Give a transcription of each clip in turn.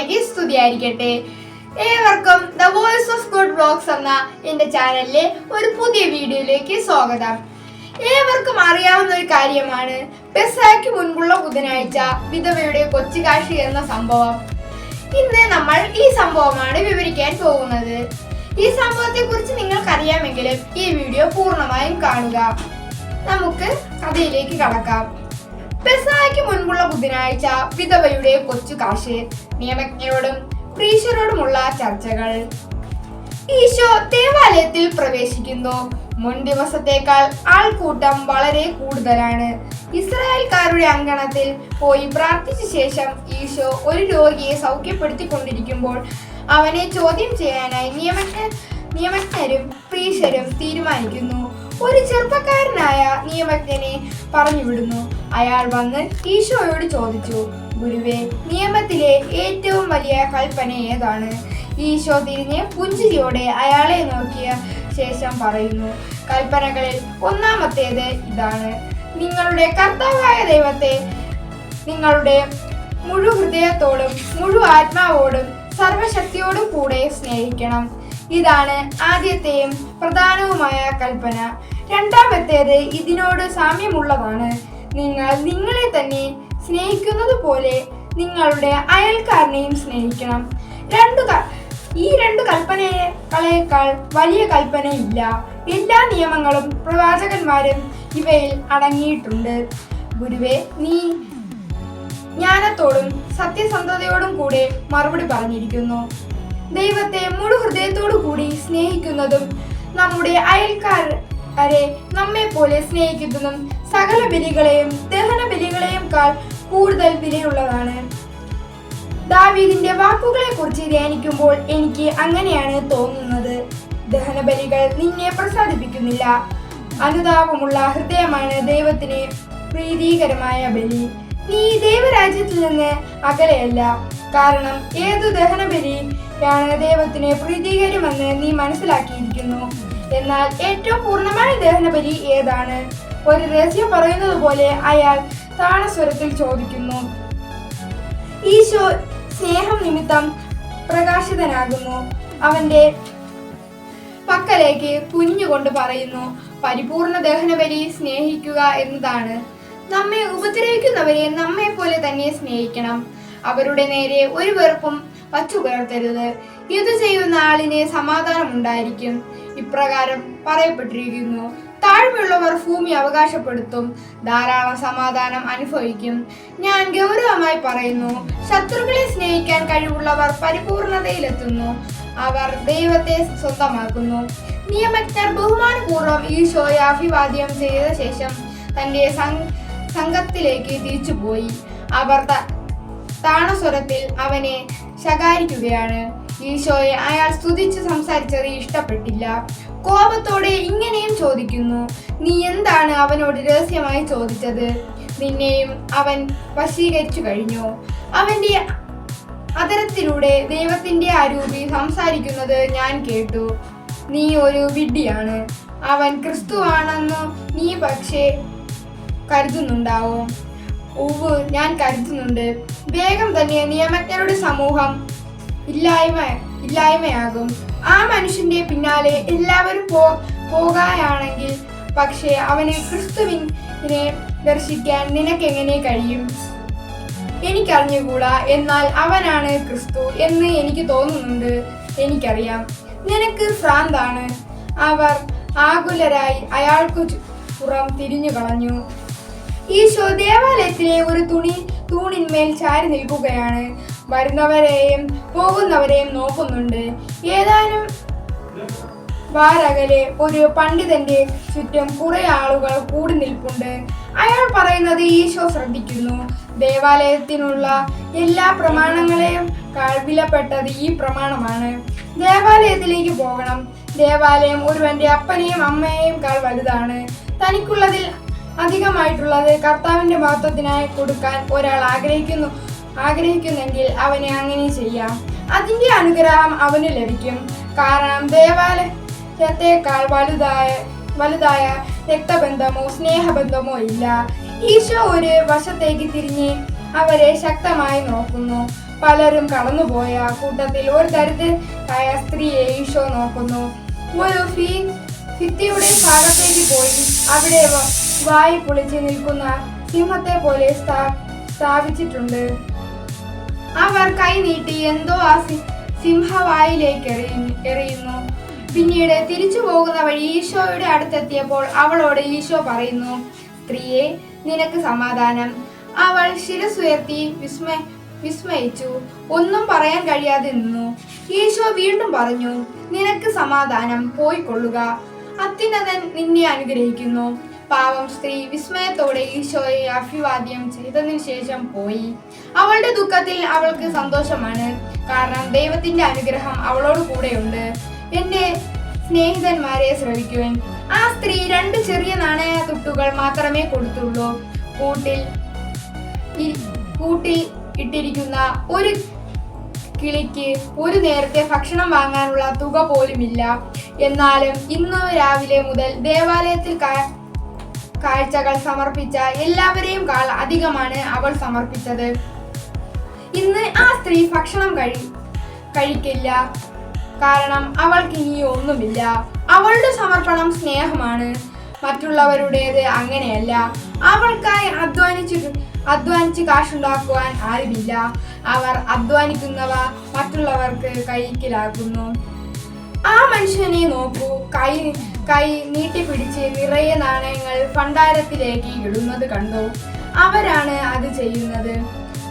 മിശിഹായിക്ക് സ്തുതിയായിരിക്കട്ടെ. ഏവർക്കും the voice of good blogs എന്ന എന്റെ ചാനലിലെ ഒരു പുതിയ വീഡിയോയിലേക്ക് സ്വാഗതം. ഏവർക്കും അറിയാവുന്ന ഒരു കാര്യമാണ്. പെസായ്ക്ക് മുൻപുള്ള ബുധനാഴ്ച വിധവയുടെ കൊച്ചുകാശി എന്ന സംഭവം. ഇന്ന് നമ്മൾ ഈ സംഭവമാണ് വിവരിക്കാൻ പോകുന്നത്. ഈ സംഭവത്തെ കുറിച്ച് നിങ്ങൾക്കറിയാമെങ്കിലും ഈ വീഡിയോ പൂർണമായും കാണുക. നമുക്ക് കഥയിലേക്ക് കടക്കാം. പെസായ്ക്ക് മുൻപുള്ള ബുധനാഴ്ച വിധവയുടെ കൊച്ചു കാശ് നിയമജ്ഞരോടും പ്രീശരോടുമുള്ള ചർച്ചകൾ. ഈശോ ദേവാലയത്തിൽ പ്രവേശിക്കുന്നു. മുൻ ദിവസത്തേക്കാൾ ആൾക്കൂട്ടം വളരെ കൂടുതലാണ്. ഇസ്രായേൽക്കാരുടെ അങ്കണത്തിൽ പോയി പ്രാർത്ഥിച്ച ശേഷം ഈശോ ഒരു രോഗിയെ സൗഖ്യപ്പെടുത്തിക്കൊണ്ടിരിക്കുമ്പോൾ അവനെ ചോദ്യം ചെയ്യാനായി നിയമജ്ഞ നിയമജ്ഞരും പ്രീശരും തീരുമാനിക്കുന്നു. ഒരു ചെറുപ്പക്കാരനായ നിയമജ്ഞനെ പറഞ്ഞു വിടുന്നു അയാൾ വന്ന് ഈശോയോട് ചോദിച്ചു ഗുരുവേ നിയമത്തിലെ ഏറ്റവും വലിയ കൽപ്പന ഏതാണ്? ഈശോ തിരിഞ്ഞ് പുഞ്ചിരിയോടെ അയാളെ നോക്കിയ ശേഷം പറയുന്നു കൽപ്പനകളിൽ ഒന്നാമത്തേത് ഇതാണ്. നിങ്ങളുടെ കർത്താവായ ദൈവത്തെ നിങ്ങളുടെ മുഴു ഹൃദയത്തോടും മുഴു ആത്മാവോടും സർവശക്തിയോടും കൂടെ സ്നേഹിക്കണം. ഇതാണ് ആദ്യത്തെയും പ്രധാനവുമായ കൽപ്പന. രണ്ടാമത്തേത് ഇതിനോട് സാമ്യമുള്ളതാണ്. നിങ്ങൾ നിങ്ങളെ തന്നെ സ്നേഹിക്കുന്നത് പോലെ നിങ്ങളുടെ അയൽക്കാരനെയും സ്നേഹിക്കണം. രണ്ടു ഈ രണ്ട് കൽപ്പനകളേക്കാൾ വലിയ കൽപ്പനയില്ല. എല്ലാ നിയമങ്ങളും പ്രവാചകന്മാരും ഇവയിൽ അടങ്ങിയിട്ടുണ്ട്. ഗുരുവേ നീ ജ്ഞാനത്തോടും സത്യസന്ധതയോടും കൂടെ മറുപടി പറഞ്ഞിരിക്കുന്നു. ദൈവത്തെ മുഴു ഹൃദയത്തോടു കൂടി സ്നേഹിക്കുന്നതും നമ്മുടെ അയൽക്കാരെ നമ്മെ പോലെ സ്നേഹിക്കുന്നതും സകല ബലികളെയും ദഹന ബലികളെയും കാൾ കൂടുതൽ വിലയുള്ളതാണ്. ദാവീദിന്റെ വാക്കുകളെ കുറിച്ച് ധ്യാനിക്കുമ്പോൾ എനിക്ക് അങ്ങനെയാണ് തോന്നുന്നത്. ദഹനബലികൾ നിന്നെ പ്രസാദിപ്പിക്കുന്നില്ല. അനുതാപമുള്ള ഹൃദയമാണ് ദൈവത്തിന് പ്രീതികരമായ ബലി. നീ ദൈവരാജ്യത്തിൽ നിന്ന് അകലെയല്ല. കാരണം ഏതു ദഹനബലിയാണ് ദൈവത്തിന് പ്രീതികരമെന്ന് നീ മനസ്സിലാക്കിയിരിക്കുന്നു. എന്നാൽ ഏറ്റവും പൂർണമായ ദഹനബലി ഏതാണ്? ഒരു രഹസ്യം പറയുന്നത് പോലെ അയാൾ താണസ്വരത്തിൽ ചോദിക്കുന്നു. ഈശോ സ്നേഹം നിമിത്തം പ്രകാശിതനാകുന്നു. അവന്റെ പക്കലേക്ക് കുഞ്ഞുകൊണ്ട് പറയുന്നു പരിപൂർണ ദഹനബലി സ്നേഹിക്കുക എന്നതാണ്. നമ്മെ ഉപദ്രവിക്കുന്നവരെ നമ്മെ പോലെ തന്നെ സ്നേഹിക്കണം. അവരുടെ നേരെ ഒരു വെറുപ്പും വച്ചു പുലർത്തരുത് ഇത് ചെയ്യുന്ന ആളിന് സമാധാനം ഉണ്ടായിരിക്കും ഇപ്രകാരം പറയപ്പെട്ടിരിക്കുന്നു. താഴ്മയുള്ളവർ ഭൂമി അവകാശപ്പെടുത്തും. ധാരാളം സമാധാനം അനുഭവിക്കും. ഞാൻ ഗൗരവമായി പറയുന്നു ശത്രുക്കളെ സ്നേഹിക്കാൻ കഴിവുള്ളവർ പരിപൂർണതയിലെത്തുന്നു. അവർ ദൈവത്തെ സ്വന്തമാക്കുന്നു. നിയമജ്ഞർ ബഹുമാനപൂർവം ഈശോയെ അഭിവാദ്യം ചെയ്ത ശേഷം തന്റെ സംഘത്തിലേക്ക് തിരിച്ചുപോയി. അവർ താണസ്വരത്തിൽ അവനെ ശകാരിക്കുകയാണ്. ഈശോയെ അയാൾ സ്തുതിച്ച് സംസാരിച്ചത് ഇഷ്ടപ്പെട്ടില്ല. കോപത്തോടെ ഇങ്ങനെയും ചോദിക്കുന്നു നീ എന്താണ് അവനോട് രഹസ്യമായി ചോദിച്ചത്? നിന്നെയും അവൻ വശീകരിച്ചു കഴിഞ്ഞു. അവന്റെ അതരത്തിലൂടെ ദൈവത്തിന്റെ അരൂപി സംസാരിക്കുന്നത് ഞാൻ കേട്ടു. നീ ഒരു വിഡ്ഢിയാണ്. അവൻ ക്രിസ്തുവാണെന്ന് നീ പക്ഷേ കരുതുന്നുണ്ടാവും. ഉവ് ഞാൻ കരുതുന്നുണ്ട്. വേഗം തന്നെ നിയമജ്ഞരുടെ സമൂഹം ഇല്ലായ്മ ഇല്ലായ്മയാകും. ആ മനുഷ്യന്റെ പിന്നാലെ എല്ലാവരും പോ പോകാനാണെങ്കിൽ പക്ഷേ അവനെ ക്രിസ്തുവിനെ ദർശിക്കാൻ നിനക്കെങ്ങനെ കഴിയും? എനിക്കറിഞ്ഞുകൂടാ എന്നാൽ അവനാണ് ക്രിസ്തു എന്ന് എനിക്ക് തോന്നുന്നുണ്ട്. എനിക്കറിയാം. നിനക്ക് ഭ്രാന്താണ്. അവർ ആകുലരായി അയാൾക്കു പുറം തിരിഞ്ഞു കളഞ്ഞു ഈശോ ദേവാലയത്തിലെ ഒരു തുണി തൂണിന്മേൽ ചാരി നിൽക്കുകയാണ്. വരുന്നവരെയും പോകുന്നവരെയും നോക്കുന്നുണ്ട്. ഏതാനും വാരകലെ ഒരു പണ്ഡിതന്റെ ചുറ്റും കുറെ ആളുകൾ കൂടി നിൽപ്പുണ്ട്. അയാൾ പറയുന്നത് ഈശോ ശ്രദ്ധിക്കുന്നു. ദേവാലയത്തിനുള്ള എല്ലാ പ്രമാണങ്ങളെയും കാൾ വിലപ്പെട്ടത് ഈ പ്രമാണമാണ്. ദേവാലയത്തിലേക്ക് പോകണം. ദേവാലയം ഒരുവന്റെ അപ്പനെയും അമ്മയെയും കാൾ വലുതാണ്. തനിക്കുള്ളതിൽ അധികമായിട്ടുള്ളത് കർത്താവിന്റെ മഹത്വത്തിനായി കൊടുക്കാൻ ഒരാൾ ആഗ്രഹിക്കുന്നു. ആഗ്രഹിക്കുന്നെങ്കിൽ അവനെ അങ്ങനെ ചെയ്യാം. അതിന്റെ അനുഗ്രഹം അവന് ലഭിക്കും. കാരണം ദേവാലയത്തെക്കാൾ വലുതായ വലുതായ രക്തബന്ധമോ സ്നേഹബന്ധമോ ഇല്ല. ഈശോ ഒരു വശത്തേക്ക് തിരിഞ്ഞ് അവരെ ശക്തമായി നോക്കുന്നു. പലരും കടന്നുപോയ കൂട്ടത്തിൽ ഒരു ദരിദ്രയായ സ്ത്രീയെ ഈശോ നോക്കുന്നു. ഒരു ഫീ ഭിത്തിയുടെ ഭാഗത്തേക്ക് പോയി അവിടെ വായി പൊളിച്ച് നിൽക്കുന്ന സിംഹത്തെ പോലെ സ്ഥാ- സ്ഥാപിച്ചിട്ടുണ്ട്. അവർ കൈ നീട്ടി എന്തോ ആ സിംഹവായിലേക്ക് എറിയുന്നു പിന്നീട് തിരിച്ചു പോകുന്ന വഴി ഈശോയുടെ അടുത്തെത്തിയപ്പോൾ അവളോട് ഈശോ പറയുന്നു സ്ത്രീയെ നിനക്ക് സമാധാനം. അവൾ ശിരസുയർത്തി വിസ്മയ വിസ്മയിച്ചു. ഒന്നും പറയാൻ കഴിയാതെ നിന്നു. ഈശോ വീണ്ടും പറഞ്ഞു നിനക്ക് സമാധാനം പോയിക്കൊള്ളുക. അത്യുന്നതൻ നിന്നെ അനുഗ്രഹിക്കുന്നു. പാവം സ്ത്രീ വിസ്മയത്തോടെ ഈശോയെ അഭിവാദ്യം ചെയ്തതിനു ശേഷം പോയി. അവളുടെ ദുഃഖത്തിൽ അവൾക്ക് സന്തോഷമാണ്. കാരണം ദൈവത്തിന്റെ അനുഗ്രഹം അവളോട് കൂടെയുണ്ട്. എന്റെ സ്നേഹിതന്മാരെ ശ്രവിക്കുവാൻ. ആ സ്ത്രീ രണ്ട് ചെറിയ നാണയ തുട്ടുകൾ മാത്രമേ കൊടുത്തുള്ളൂ. കൂട്ടിൽ കൂട്ടിൽ ഇട്ടിരിക്കുന്ന ഒരു കിളിക്ക് ഒരു നേരത്തെ ഭക്ഷണം വാങ്ങാനുള്ള തുക പോലുമില്ല. എന്നാലും ഇന്ന് രാവിലെ മുതൽ ദേവാലയത്തിൽ കാഴ്ചകൾ സമർപ്പിച്ച എല്ലാവരെയും കാൾ അധികമാണ് അവൾ സമർപ്പിച്ചത്. ഇന്ന് ആ സ്ത്രീ ഭക്ഷണം കഴി കഴിക്കില്ല. കാരണം അവൾക്ക് ഇനി ഒന്നുമില്ല. അവളുടെ സമർപ്പണം സ്നേഹമാണ്. മറ്റുള്ളവരുടേത് അങ്ങനെയല്ല. അവൾക്കായി അധ്വാനിച്ചു അധ്വാനിച്ച് കാശുണ്ടാക്കുവാൻ ആരുമില്ല. അവർ അധ്വാനിക്കുന്നവ മറ്റുള്ളവർക്ക് കൈക്കലാക്കുന്നു ആ മനുഷ്യനെ നോക്കൂ. കൈ കൈ നീട്ടിപ്പിടിച്ച് നിറയെ നാണയങ്ങൾ ഭണ്ഡാരത്തിലേക്ക് ഇടുന്നത് കണ്ടു. അവരാണ് അത് ചെയ്യുന്നത്.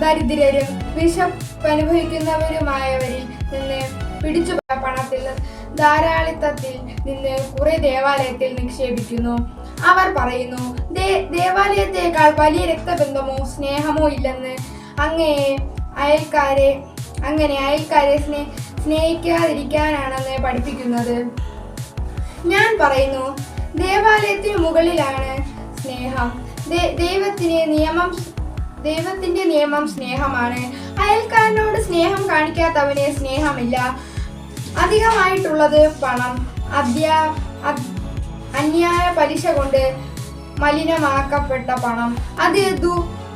ദരിദ്രരും വിശപ്പനുഭവിക്കുന്നവരുമായവരിൽ നിന്ന് പിടിച്ചു പണത്തിൽ ധാരാളിത്തത്തിൽ നിന്ന് കുറെ ദേവാലയത്തിൽ നിക്ഷേപിക്കുന്നു. അവർ പറയുന്നു "ദേ- ദേവാലയത്തേക്കാൾ വലിയ രക്തബന്ധമോ സ്നേഹമോ ഇല്ലെന്ന് അങ്ങേ അയൽക്കാരെ അങ്ങനെ അയൽക്കാരെ സ്നേ സ്നേഹിക്കാതിരിക്കാനാണെന്ന് പഠിപ്പിക്കുന്നത്? ഞാൻ പറയുന്നു ദേവാലയത്തിന് മുകളിലാണ് സ്നേഹം. ദൈവത്തിന് നിയമം ദൈവത്തിന്റെ നിയമം സ്നേഹമാണ്. അയൽക്കാരനോട് സ്നേഹം കാണിക്കാത്തവന് സ്നേഹമില്ല. അധികമായിട്ടുള്ളത് പണം. അധ്യാ അന്യായ പലിശ കൊണ്ട് മലിനമാക്കപ്പെട്ട പണം. അത്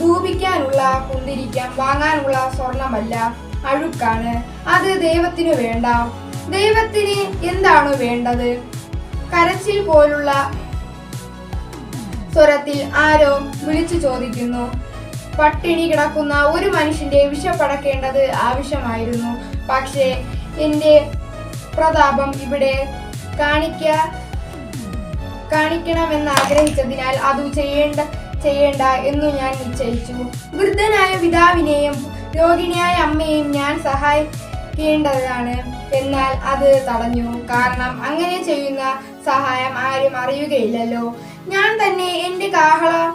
ധൂപിക്കാനുള്ള കുന്തിരിക്കാം വാങ്ങാനുള്ള സ്വർണമല്ല. അഴുക്കാണ്. അത് ദൈവത്തിനു വേണ്ട. ദൈവത്തിന് എന്താണ് വേണ്ടത്? കരച്ചിൽ പോലുള്ള സ്വരത്തിൽ ആരോ വിളിച്ചു ചോദിക്കുന്നു. പട്ടിണി കിടക്കുന്ന ഒരു മനുഷ്യന്റെ വിഷപ്പടക്കേണ്ടത് ആവശ്യമായിരുന്നു. പക്ഷേ എന്റെ പ്രതാപം ഇവിടെ കാണിക്ക കാണിക്കണമെന്ന് ആഗ്രഹിച്ചതിനാൽ അത് ചെയ്യേണ്ട ചെയ്യേണ്ട എന്നു ഞാൻ നിശ്ചയിച്ചു. വൃദ്ധനായ പിതാവിനെയും രോഗിണിയായ അമ്മയെയും ഞാൻ സഹായിക്കേണ്ടതാണ്. എന്നാൽ അത് തടഞ്ഞു. കാരണം അങ്ങനെ ചെയ്യുന്ന സഹായം ആരും അറിയുകയില്ലല്ലോ. ഞാൻ തന്നെ എന്റെ കാഹള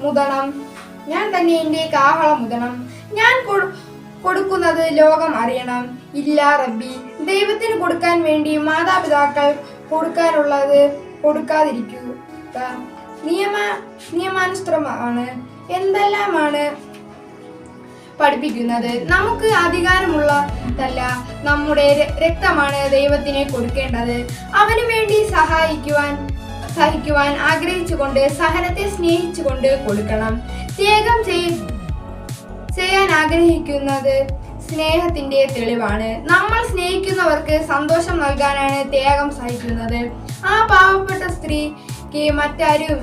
മുതണം. ഞാൻ തന്നെ എന്റെ കാഹള മുതണം. ഞാൻ കൊടു- കൊടുക്കുന്നത് ലോകം അറിയണം. ഇല്ല റബ്ബി ദൈവത്തിന് കൊടുക്കാൻ വേണ്ടി മാതാപിതാക്കൾ കൊടുക്കാനുള്ളത് കൊടുക്കാതിരിക്കുക നിയമ നിയമാനുസൃതമാണ്. എന്തെല്ലാമാണ് പഠിപ്പിക്കുന്നത്. നമുക്ക് അധികാരമുള്ളതല്ല നമ്മുടെ രക്തമാണ് ദൈവത്തിനെ കൊടുക്കേണ്ടത്. അവന് വേണ്ടി സഹായിക്കുവാൻ സഹിക്കുവാൻ ആഗ്രഹിച്ചുകൊണ്ട് സഹനത്തെ സ്നേഹിച്ചുകൊണ്ട് കൊടുക്കണം. ത്യാഗം ചെയ് ചെയ്യാൻ ആഗ്രഹിക്കുന്നത് സ്നേഹത്തിന്റെ തെളിവാണ്. നമ്മൾ സ്നേഹിക്കുന്നവർക്ക് സന്തോഷം നൽകാനാണ് ത്യാഗം സഹിക്കുന്നത്. ആ പാവപ്പെട്ട സ്ത്രീക്ക് മറ്റാരും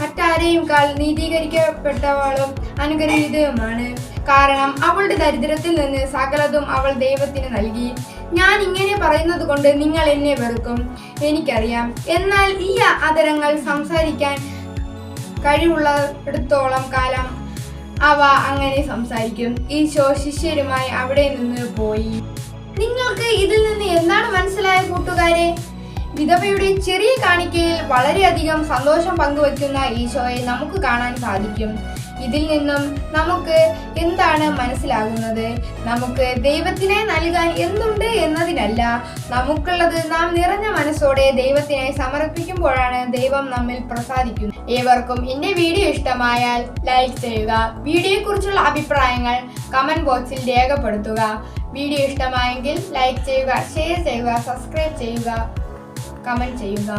മറ്റാരെയും കാൽ നീതീകരിക്കപ്പെട്ടവളും അനുഗ്രഹീതവുമാണ് കാരണം അവളുടെ ദരിദ്രത്തിൽ നിന്ന് സകലതും അവൾ ദൈവത്തിന് നൽകി. ഞാൻ ഇങ്ങനെ പറയുന്നത് കൊണ്ട് നിങ്ങൾ എന്നെ വെറുക്കും. എനിക്കറിയാം. എന്നാൽ ഈ അതരങ്ങൾ സംസാരിക്കാൻ കഴിവുള്ളിടത്തോളം കാലം അവ അങ്ങനെ സംസാരിക്കും. ഈശോ ശിഷ്യരുമായി അവിടെ നിന്ന് പോയി. നിങ്ങൾക്ക് ഇതിൽ നിന്ന് എന്താണ് മനസ്സിലായ കൂട്ടുകാരെ? വിധവയുടെ ചെറിയ കാണിക്കയിൽ വളരെയധികം സന്തോഷം പങ്കുവയ്ക്കുന്ന ഈശോയെ നമുക്ക് കാണാൻ സാധിക്കും. ഇതിൽ നിന്നും നമുക്ക് എന്താണ് മനസ്സിലാകുന്നത്? നമുക്ക് ദൈവത്തിനെ നൽകാൻ എന്തുണ്ട് എന്നതിനല്ല നമുക്കുള്ളത് നാം നിറഞ്ഞ മനസ്സോടെ ദൈവത്തിനായി സമർപ്പിക്കുമ്പോഴാണ് ദൈവം നമ്മിൽ പ്രസാദിക്കുന്നത്. ഏവർക്കും എന്റെ വീഡിയോ ഇഷ്ടമായാൽ ലൈക്ക് ചെയ്യുക വീഡിയോയെക്കുറിച്ചുള്ള അഭിപ്രായങ്ങൾ കമന്റ് ബോക്സിൽ രേഖപ്പെടുത്തുക. വീഡിയോ ഇഷ്ടമായെങ്കിൽ ലൈക്ക് ചെയ്യുക ഷെയർ ചെയ്യുക സബ്സ്ക്രൈബ് ചെയ്യുക കമന്റ് ചെയ്യുക.